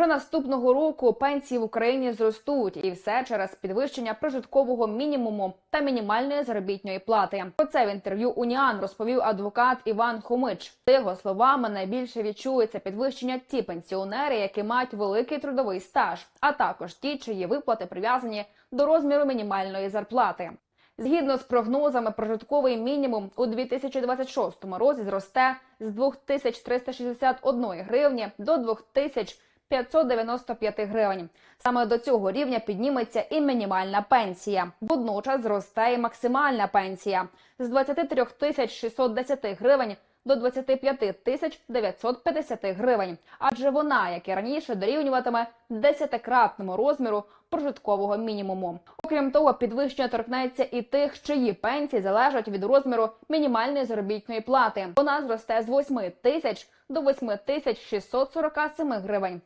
Вже наступного року пенсії в Україні зростуть, і все через підвищення прожиткового мінімуму та мінімальної заробітної плати. Про це в інтерв'ю Уніан розповів адвокат Іван Хомич. За його словами, найбільше відчується підвищення ті пенсіонери, які мають великий трудовий стаж, а також ті, чиї виплати прив'язані до розміру мінімальної зарплати. Згідно з прогнозами, прожитковий мінімум у 2026 році зросте з 2361 гривні до 2595 гривень. Саме до цього рівня підніметься і мінімальна пенсія. Водночас зросте і максимальна пенсія з 23 тисяч 610 гривень до 25 тисяч 950 гривень, адже вона, як і раніше, дорівнюватиме десятикратному розміру прожиткового мінімуму. Окрім того, підвищення торкнеться і тих, чиї пенсії залежать від розміру мінімальної заробітної плати. Вона зросте з 8 тисяч до 8 тисяч 647 гривень.